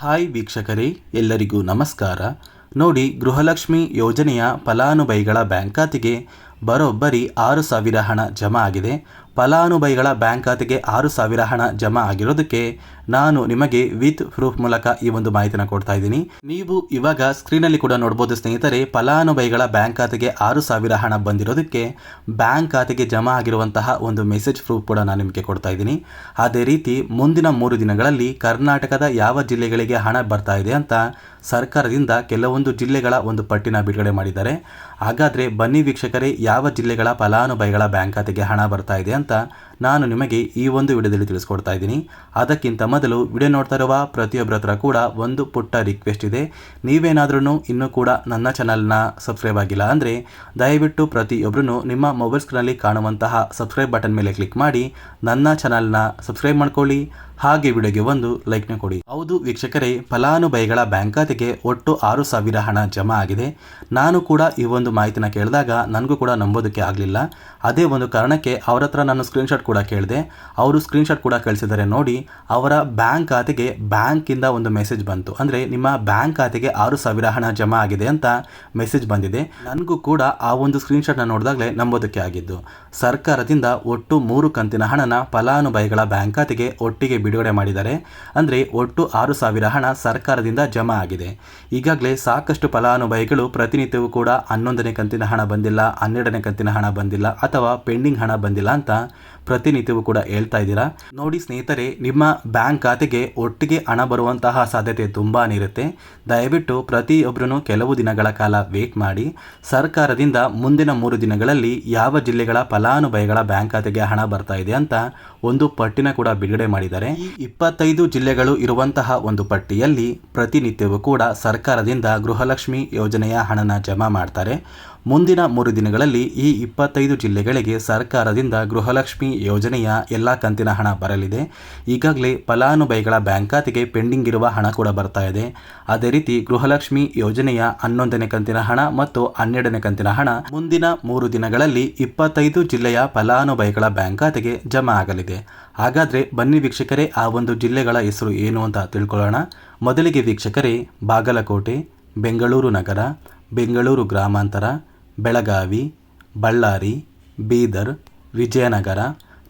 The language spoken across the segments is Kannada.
ಹಾಯ್ ವೀಕ್ಷಕರೇ ಎಲ್ಲರಿಗೂ ನಮಸ್ಕಾರ. ನೋಡಿ ಗೃಹಲಕ್ಷ್ಮಿ ಯೋಜನೆಯ ಫಲಾನುಭವಿಗಳ ಬ್ಯಾಂಕ್ ಖಾತೆಗೆ ಬರೋಬ್ಬರಿ ಆರು ಸಾವಿರ ಹಣ ಜಮಾ ಆಗಿದೆ. ಫಲಾನುಭವಿಗಳ ಬ್ಯಾಂಕ್ ಖಾತೆಗೆ ಆರು ಸಾವಿರ ಹಣ ಜಮಾ ಆಗಿರೋದಕ್ಕೆ ನಾನು ನಿಮಗೆ ವಿತ್ ಪ್ರೂಫ್ ಮೂಲಕ ಈ ಒಂದು ಮಾಹಿತಿನ ಕೊಡ್ತಾ ಇದ್ದೀನಿ. ನೀವು ಇವಾಗ ಸ್ಕ್ರೀನಲ್ಲಿ ಕೂಡ ನೋಡ್ಬೋದು ಸ್ನೇಹಿತರೆ, ಫಲಾನುಭವಿಗಳ ಬ್ಯಾಂಕ್ ಖಾತೆಗೆ ಆರು ಸಾವಿರ ಹಣ ಬಂದಿರೋದಕ್ಕೆ ಬ್ಯಾಂಕ್ ಖಾತೆಗೆ ಜಮಾ ಆಗಿರುವಂತಹ ಒಂದು ಮೆಸೇಜ್ ಪ್ರೂಫ್ ಕೂಡ ನಾನು ನಿಮಗೆ ಕೊಡ್ತಾ ಇದ್ದೀನಿ. ಅದೇ ರೀತಿ ಮುಂದಿನ ಮೂರು ದಿನಗಳಲ್ಲಿ ಕರ್ನಾಟಕದ ಯಾವ ಜಿಲ್ಲೆಗಳಿಗೆ ಹಣ ಬರ್ತಾ ಇದೆ ಅಂತ ಸರ್ಕಾರದಿಂದ ಕೆಲವೊಂದು ಜಿಲ್ಲೆಗಳ ಒಂದು ಪಟ್ಟಿನ ಬಿಡುಗಡೆ ಮಾಡಿದ್ದಾರೆ. ಹಾಗಾದರೆ ಬನ್ನಿ ವೀಕ್ಷಕರೇ ಯಾವ ಜಿಲ್ಲೆಗಳ ಫಲಾನುಭವಿಗಳ ಬ್ಯಾಂಕ್ ಖಾತೆಗೆ ಹಣ ಬರ್ತಾ ಇದೆ ಅಂತ ನಾನು ನಿಮಗೆ ಈ ಒಂದು ವಿಡಿಯೋದಲ್ಲಿ ತಿಳಿಸ್ಕೊಡ್ತಾ ಇದ್ದೀನಿ. ಅದಕ್ಕಿಂತ ಮೊದಲು ವಿಡಿಯೋ ನೋಡ್ತಾ ಇರುವ ಪ್ರತಿಯೊಬ್ಬರ ಹತ್ರ ಕೂಡ ಒಂದು ಪುಟ್ಟ ರಿಕ್ವೆಸ್ಟ್ ಇದೆ. ನೀವೇನಾದ್ರೂ ಇನ್ನೂ ಕೂಡ ನನ್ನ ಚಾನಲ್ನ ಸಬ್ಸ್ಕ್ರೈಬ್ ಆಗಿಲ್ಲ ಅಂದರೆ ದಯವಿಟ್ಟು ಪ್ರತಿಯೊಬ್ಬರೂ ನಿಮ್ಮ ಮೊಬೈಲ್ ಸ್ಕ್ರೀನಲ್ಲಿ ಕಾಣುವಂತಹ ಸಬ್ಸ್ಕ್ರೈಬ್ ಬಟನ್ ಮೇಲೆ ಕ್ಲಿಕ್ ಮಾಡಿ, ನನ್ನ ಚಾನಲ್ನ ಸಬ್ಸ್ಕ್ರೈಬ್ ಮಾಡ್ಕೊಳ್ಳಿ. ಹಾಗೆ ವಿಡಿಯೋಗೆ ಒಂದು ಲೈಕ್ನ ಕೊಡಿ. ಹೌದು ವೀಕ್ಷಕರೇ, ಫಲಾನುಭವಿಗಳ ಬ್ಯಾಂಕ್ ಖಾತೆಗೆ ಒಟ್ಟು ಆರು ಸಾವಿರ ಹಣ ಜಮಾ ಆಗಿದೆ. ನಾನು ಕೂಡ ಈ ಒಂದು ಮಾಹಿತಿನ ಕೇಳಿದಾಗ, ನನಗೂ ಕೂಡ ನಂಬೋದಕ್ಕೆ ಆಗಲಿಲ್ಲ. ಅದೇ ಒಂದು ಕಾರಣಕ್ಕೆ ಅವರ ಹತ್ರ ನಾನು ಸ್ಕ್ರೀನ್ಶಾಟ್ ಕೂಡ ಕೇಳಿದೆ. ಅವರು ಸ್ಕ್ರೀನ್ಶಾಟ್ ಕೂಡ ಕಳಿಸಿದ್ದಾರೆ ನೋಡಿ, ಅವರ ಬ್ಯಾಂಕ್ ಖಾತೆಗೆ ಬ್ಯಾಂಕಿಂದ ಒಂದು ಮೆಸೇಜ್ ಬಂತು. ಅಂದರೆ ನಿಮ್ಮ ಬ್ಯಾಂಕ್ ಖಾತೆಗೆ ಆರು ಸಾವಿರ ಹಣ ಜಮಾ ಆಗಿದೆ ಅಂತ ಮೆಸೇಜ್ ಬಂದಿದೆ. ನನಗೂ ಕೂಡ ಆ ಒಂದು ಸ್ಕ್ರೀನ್ಶಾಟ್ನ ನೋಡಿದಾಗಲೇ ನಂಬೋದಕ್ಕೆ ಆಗಿದ್ದು. ಸರ್ಕಾರದಿಂದ ಒಟ್ಟು ಮೂರು ಕಂತಿನ ಹಣನ ಫಲಾನುಭವಿಗಳ ಬ್ಯಾಂಕ್ ಖಾತೆಗೆ ಒಟ್ಟಿಗೆ ಬಿಡುಗಡೆ ಮಾಡಿದ್ದಾರೆ. ಅಂದರೆ ಒಟ್ಟು ಆರು ಸಾವಿರ ಹಣ ಸರ್ಕಾರದಿಂದ ಜಮಾ ಆಗಿದೆ. ಈಗಾಗಲೇ ಸಾಕಷ್ಟು ಫಲಾನುಭವಿಗಳು ಪ್ರತಿನಿತ್ಯವೂ ಕೂಡ ಹನ್ನೊಂದನೇ ಕಂತಿನ ಹಣ ಬಂದಿಲ್ಲ ಹನ್ನೆರಡನೇ ಕಂತಿನ ಹಣ ಬಂದಿಲ್ಲ ಅಥವಾ ಪೆಂಡಿಂಗ್ ಹಣ ಬಂದಿಲ್ಲ ಅಂತ ಪ್ರತಿನಿತ್ಯವೂ ಕೂಡ ಹೇಳ್ತಾ ಇದ್ದೀರಾ? ನೋಡಿ ಸ್ನೇಹಿತರೆ, ನಿಮ್ಮ ಬ್ಯಾಂಕ್ ಖಾತೆಗೆ ಒಟ್ಟಿಗೆ ಹಣ ಬರುವಂತಹ ಸಾಧ್ಯತೆ ತುಂಬಾ ಇರುತ್ತೆ. ದಯವಿಟ್ಟು ಪ್ರತಿಯೊಬ್ಬರೂ ಕೆಲವು ದಿನಗಳ ಕಾಲ ವೇಟ್ ಮಾಡಿ. ಸರ್ಕಾರದಿಂದ ಮುಂದಿನ ಮೂರು ದಿನಗಳಲ್ಲಿ ಯಾವ ಜಿಲ್ಲೆಗಳ ಫಲಾನುಭವಿಗಳ ಬ್ಯಾಂಕ್ ಖಾತೆಗೆ ಹಣ ಬರ್ತಾ ಇದೆ ಅಂತ ಒಂದು ಪಟ್ಟಿನ ಕೂಡ ಬಿಡುಗಡೆ ಮಾಡಿದ್ದಾರೆ. ಇಪ್ಪತ್ತೈದು ಜಿಲ್ಲೆಗಳು ಇರುವಂತಹ ಒಂದು ಪಟ್ಟಿಯಲ್ಲಿ ಪ್ರತಿನಿತ್ಯವೂ ಕೂಡ ಸರ್ಕಾರದಿಂದ ಗೃಹಲಕ್ಷ್ಮಿ ಯೋಜನೆಯ ಹಣನ ಜಮಾ ಮಾಡ್ತಾರೆ. ಮುಂದಿನ ಮೂರು ದಿನಗಳಲ್ಲಿ ಈ ಇಪ್ಪತ್ತೈದು ಜಿಲ್ಲೆಗಳಿಗೆ ಸರ್ಕಾರದಿಂದ ಗೃಹಲಕ್ಷ್ಮಿ ಯೋಜನೆಯ ಎಲ್ಲ ಕಂತಿನ ಹಣ ಬರಲಿದೆ. ಈಗಾಗಲೇ ಫಲಾನುಭವಿಗಳ ಬ್ಯಾಂಕ್ ಖಾತೆಗೆ ಪೆಂಡಿಂಗ್ ಇರುವ ಹಣ ಕೂಡ ಬರ್ತಾ ಇದೆ. ಅದೇ ರೀತಿ ಗೃಹಲಕ್ಷ್ಮಿ ಯೋಜನೆಯ ಹನ್ನೊಂದನೇ ಕಂತಿನ ಹಣ ಮತ್ತು ಹನ್ನೆರಡನೇ ಕಂತಿನ ಹಣ ಮುಂದಿನ ಮೂರು ದಿನಗಳಲ್ಲಿ ಇಪ್ಪತ್ತೈದು ಜಿಲ್ಲೆಯ ಫಲಾನುಭವಿಗಳ ಬ್ಯಾಂಕ್ ಖಾತೆಗೆ ಜಮಾ ಆಗಲಿದೆ. ಹಾಗಾದರೆ ಬನ್ನಿ ವೀಕ್ಷಕರೇ, ಆ ಒಂದು ಜಿಲ್ಲೆಗಳ ಹೆಸರು ಏನು ಅಂತ ತಿಳ್ಕೊಳ್ಳೋಣ. ಮೊದಲಿಗೆ ವೀಕ್ಷಕರೇ, ಬಾಗಲಕೋಟೆ, ಬೆಂಗಳೂರು ನಗರ, ಬೆಂಗಳೂರು ಗ್ರಾಮಾಂತರ, ಬೆಳಗಾವಿ, ಬಳ್ಳಾರಿ, ಬೀದರ್, ವಿಜಯನಗರ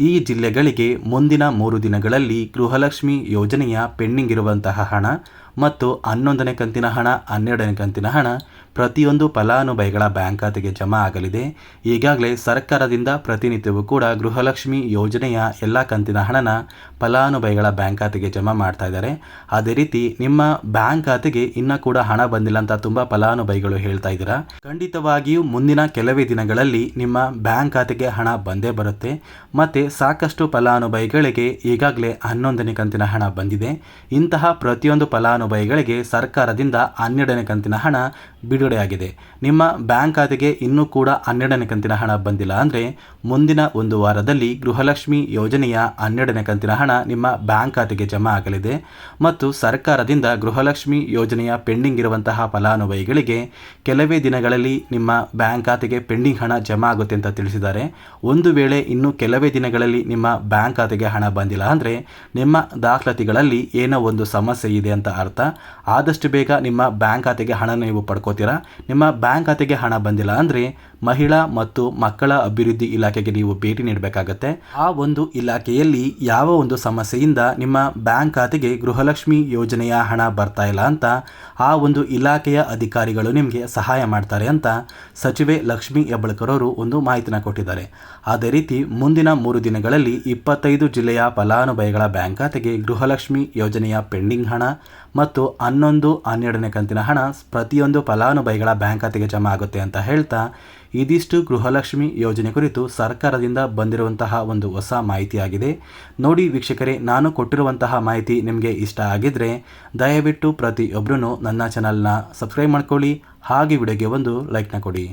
ಈ ಜಿಲ್ಲೆಗಳಿಗೆ ಮುಂದಿನ ಮೂರು ದಿನಗಳಲ್ಲಿ ಗೃಹಲಕ್ಷ್ಮಿ ಯೋಜನೆಯ ಪೆಂಡಿಂಗ್ ಇರುವಂತಹ ಹಣ ಮತ್ತು ಹನ್ನೊಂದನೇ ಕಂತಿನ ಹಣ, ಹನ್ನೆರಡನೇ ಕಂತಿನ ಹಣ ಪ್ರತಿಯೊಂದು ಫಲಾನುಭವಿಗಳ ಬ್ಯಾಂಕ್ ಖಾತೆಗೆ ಜಮಾ ಆಗಲಿದೆ. ಈಗಾಗಲೇ ಸರ್ಕಾರದಿಂದ ಪ್ರತಿನಿತ್ಯವೂ ಕೂಡ ಗೃಹಲಕ್ಷ್ಮಿ ಯೋಜನೆಯ ಎಲ್ಲ ಕಂತಿನ ಹಣನ ಫಲಾನುಭವಿಗಳ ಬ್ಯಾಂಕ್ ಖಾತೆಗೆ ಜಮಾ ಮಾಡ್ತಾ ಇದ್ದಾರೆ. ಅದೇ ರೀತಿ ನಿಮ್ಮ ಬ್ಯಾಂಕ್ ಖಾತೆಗೆ ಇನ್ನೂ ಕೂಡ ಹಣ ಬಂದಿಲ್ಲ ಅಂತ ತುಂಬ ಫಲಾನುಭವಿಗಳು ಹೇಳ್ತಾ ಇದ್ದೀರಾ? ಖಂಡಿತವಾಗಿಯೂ ಮುಂದಿನ ಕೆಲವೇ ದಿನಗಳಲ್ಲಿ ನಿಮ್ಮ ಬ್ಯಾಂಕ್ ಖಾತೆಗೆ ಹಣ ಬಂದೇ ಬರುತ್ತೆ. ಮತ್ತು ಸಾಕಷ್ಟು ಫಲಾನುಭವಿಗಳಿಗೆ ಈಗಾಗಲೇ ಹನ್ನೊಂದನೇ ಕಂತಿನ ಹಣ ಬಂದಿದೆ. ಇಂತಹ ಪ್ರತಿಯೊಂದು ಫಲಾನುಭವಿಗಳಿಗೆ ಸರ್ಕಾರದಿಂದ ಹನ್ನೆರಡನೇ ಕಂತಿನ ಹಣ ಬಿಡುಗಡೆಯಾಗಿದೆ. ನಿಮ್ಮ ಬ್ಯಾಂಕ್ ಖಾತೆಗೆ ಇನ್ನೂ ಕೂಡ ಹನ್ನೆರಡನೇ ಕಂತಿನ ಹಣ ಬಂದಿಲ್ಲ ಅಂದರೆ ಮುಂದಿನ ಒಂದು ವಾರದಲ್ಲಿ ಗೃಹಲಕ್ಷ್ಮಿ ಯೋಜನೆಯ ಹನ್ನೆರಡನೇ ಕಂತಿನ ಹಣ ನಿಮ್ಮ ಬ್ಯಾಂಕ್ ಖಾತೆಗೆ ಜಮಾ ಆಗಲಿದೆ ಮತ್ತು ಸರ್ಕಾರದಿಂದ ಗೃಹಲಕ್ಷ್ಮಿ ಯೋಜನೆಯ ಪೆಂಡಿಂಗ್ ಇರುವಂತಹ ಫಲಾನುಭವಿಗಳಿಗೆ ಕೆಲವೇ ದಿನಗಳಲ್ಲಿ ನಿಮ್ಮ ಬ್ಯಾಂಕ್ ಖಾತೆಗೆ ಪೆಂಡಿಂಗ್ ಹಣ ಜಮಾ ಆಗುತ್ತೆ ಅಂತ ತಿಳಿಸಿದ್ದಾರೆ. ಒಂದು ವೇಳೆ ಇನ್ನು ಕೆಲವೇ ದಿನಗಳಲ್ಲಿ ನಿಮ್ಮ ಬ್ಯಾಂಕ್ ಖಾತೆಗೆ ಹಣ ಬಂದಿಲ್ಲ ಅಂದರೆ ನಿಮ್ಮ ದಾಖಲಾತಿಗಳಲ್ಲಿ ಏನೋ ಒಂದು ಸಮಸ್ಯೆ ಇದೆ ಅಂತ ಅರ್ಥ ಆದಷ್ಟು ಬೇಗ ನಿಮ್ಮ ಬ್ಯಾಂಕ್ ಖಾತೆಗೆ ಹಣ ನೀವು ಪಡ್ಕೋತೀರಾ? ನಿಮ್ಮ ಬ್ಯಾಂಕ್ ಖಾತೆಗೆ ಹಣ ಬಂದಿಲ್ಲ ಅಂದರೆ ಮಹಿಳಾ ಮತ್ತು ಮಕ್ಕಳ ಅಭಿವೃದ್ಧಿ ಇಲಾಖೆಗೆ ನೀವು ಭೇಟಿ ನೀಡಬೇಕಾಗತ್ತೆ. ಆ ಒಂದು ಇಲಾಖೆಯಲ್ಲಿ ಯಾವ ಒಂದು ಸಮಸ್ಯೆಯಿಂದ ನಿಮ್ಮ ಬ್ಯಾಂಕ್ ಖಾತೆಗೆ ಗೃಹಲಕ್ಷ್ಮಿ ಯೋಜನೆಯ ಹಣ ಬರ್ತಾ ಇಲ್ಲ ಅಂತ, ಆ ಒಂದು ಇಲಾಖೆಯ ಅಧಿಕಾರಿಗಳು ನಿಮಗೆ ಸಹಾಯ ಮಾಡ್ತಾರೆ ಅಂತ ಸಚಿವೆ ಲಕ್ಷ್ಮಿ ಹೆಬ್ಬಳ್ಕರ್ ಅವರು ಒಂದು ಮಾಹಿತಿನ ಕೊಟ್ಟಿದ್ದಾರೆ. ಅದೇ ರೀತಿ ಮುಂದಿನ ಮೂರು ದಿನಗಳಲ್ಲಿ ಇಪ್ಪತ್ತೈದು ಜಿಲ್ಲೆಯ ಫಲಾನುಭವಿಗಳ ಬ್ಯಾಂಕ್ ಖಾತೆಗೆ ಗೃಹಲಕ್ಷ್ಮಿ ಯೋಜನೆಯ ಪೆಂಡಿಂಗ್ ಹಣ ಮತ್ತು ಹನ್ನೊಂದು, ಹನ್ನೆರಡನೇ ಕಂತಿನ ಹಣ ಪ್ರತಿಯೊಂದು ಫಲಾನುಭವಿಗಳ ಬ್ಯಾಂಕ್ ಖಾತೆಗೆ ಜಮಾ ಆಗುತ್ತೆ ಅಂತ ಹೇಳ್ತಾ ಇದಿಷ್ಟು ಗೃಹಲಕ್ಷ್ಮಿ ಯೋಜನೆ ಕುರಿತು ಸರ್ಕಾರದಿಂದ ಬಂದಿರುವಂತಹ ಒಂದು ಹೊಸ ಮಾಹಿತಿಯಾಗಿದೆ. ನೋಡಿ ವೀಕ್ಷಕರೇ, ನಾನು ಕೊಟ್ಟಿರುವಂತಹ ಮಾಹಿತಿ ನಿಮಗೆ ಇಷ್ಟ ಆಗಿದ್ದರೆ ದಯವಿಟ್ಟು ಪ್ರತಿಯೊಬ್ಬರೂ ನನ್ನ ಚಾನಲ್ನ ಸಬ್ಸ್ಕ್ರೈಬ್ ಮಾಡ್ಕೊಳ್ಳಿ, ಹಾಗೆ ವಿಡಿಯೋಗೆ ಒಂದು ಲೈಕ್ನ ಕೊಡಿ.